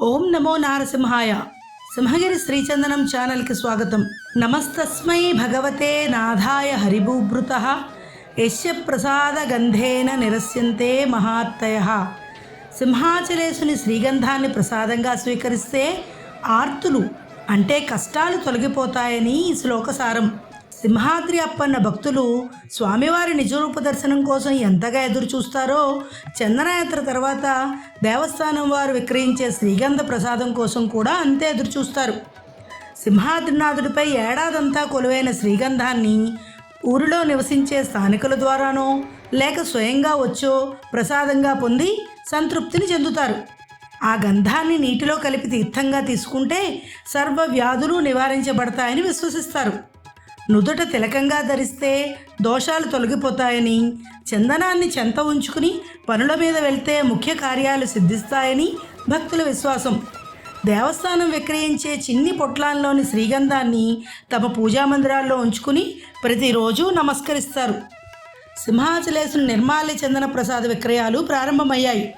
ఓం నమో నారసింహాయ. సింహగిరి శ్రీచందనం ఛానల్కి స్వాగతం. నమస్తస్మై భగవతే నాథాయ హరిభూభృత. యశ్యప్రసాదగంధేన ప్రసాద గంధేన నిరస్యంతే మహాత్తయ. సింహాచలేశుని శ్రీగంధాన్ని ప్రసాదంగా స్వీకరిస్తే ఆర్తులు అంటే కష్టాలు తొలగిపోతాయని ఈ శ్లోకసారం. సింహాద్రి అప్పన్న భక్తులు స్వామివారి నిజరూప దర్శనం కోసం ఎంతగా ఎదురు చూస్తారో చందనయాత్ర తర్వాత దేవస్థానం వారు విక్రయించే శ్రీగంధ ప్రసాదం కోసం కూడా అంతే ఎదురు చూస్తారు సింహాద్రినాథుడిపై ఏడాదంతా కొలువైన శ్రీగంధాన్ని ఊరిలో నివసించే స్థానికుల ద్వారానో లేక స్వయంగా వచ్చో ప్రసాదంగా పొంది సంతృప్తిని చెందుతారు. ఆ గంధాన్ని నీటిలో కలిపి తీర్థంగా తీసుకుంటే సర్వ వ్యాధులు నివారించబడతాయని విశ్వసిస్తారు. నుదుట తిలకంగా ధరిస్తే దోషాలు తొలగిపోతాయని చందనాన్ని చెంత ఉంచుకుని పనుల మీద వెళ్తే ముఖ్య కార్యాలు సిద్ధిస్తాయని భక్తుల విశ్వాసం. దేవస్థానం విక్రయించే చిన్ని పొట్లాల్లోని శ్రీగంధాన్ని తమ పూజా మందిరాల్లో ఉంచుకుని ప్రతిరోజు నమస్కరిస్తారు. సింహాచలేశుని నిర్మాల్య చందన ప్రసాద విక్రయాలు ప్రారంభమయ్యాయి.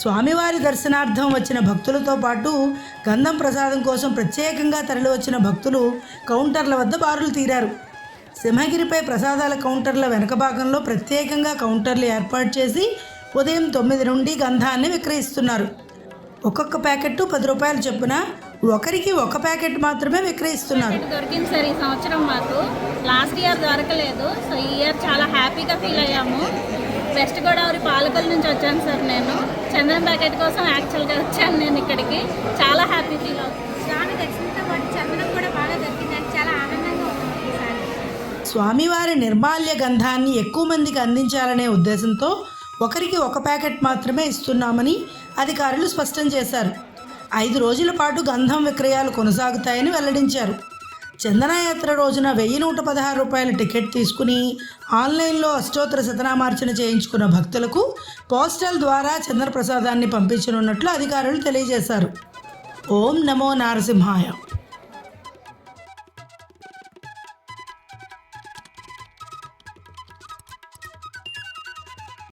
స్వామివారి దర్శనార్థం వచ్చిన భక్తులతో పాటు గంధం ప్రసాదం కోసం ప్రత్యేకంగా తరలివచ్చిన భక్తులు కౌంటర్ల వద్ద బారులు తీరారు. సింహగిరిపై ప్రసాదాల కౌంటర్ల వెనక భాగంలో ప్రత్యేకంగా కౌంటర్లు ఏర్పాటు చేసి ఉదయం తొమ్మిది నుండి గంధాన్ని విక్రయిస్తున్నారు. ఒక్కొక్క ప్యాకెట్ పది రూపాయలు చొప్పున ఒకరికి ఒక ప్యాకెట్ మాత్రమే విక్రయిస్తున్నారు. దొరికింది సార్ ఈ సంవత్సరం మాకు. లాస్ట్ ఇయర్ దొరకలేదు. సో ఈ ఇయర్ చాలా హ్యాపీగా ఫీల్ అయ్యాము. వెస్ట్ గోదావరి పాలకొల నుంచి వచ్చాను సార్ నేను. చందనం ప్యాకెట్ కోసం యాక్చువల్గా వచ్చాను నేను ఇక్కడికి. చాలా హ్యాపీ ఫీల్ అవుతుంది. స్వామి దర్శనంతో పాటు చందనం కూడా బాగా దొరికిందని చాలా ఆనందంగా ఉంది ఈసారి స్వామివారి నిర్మాల్య గంధాన్ని ఎక్కువ మందికి అందించాలనే ఉద్దేశంతో ఒకరికి ఒక ప్యాకెట్ మాత్రమే ఇస్తున్నామని అధికారులు స్పష్టం చేశారు. ఐదు రోజుల పాటు గంధం విక్రయాలు కొనసాగుతాయని వెల్లడించారు. చందనయాత్ర రోజున వెయ్యి నూట పదహారు రూపాయల టికెట్ తీసుకుని ఆన్లైన్లో అష్టోత్తర శతనామార్చన చేయించుకున్న భక్తులకు పోస్టల్ ద్వారా చంద్రప్రసాదాన్ని పంపించనున్నట్లు అధికారులు తెలియజేశారు. ఓం నమో నారసింహాయ.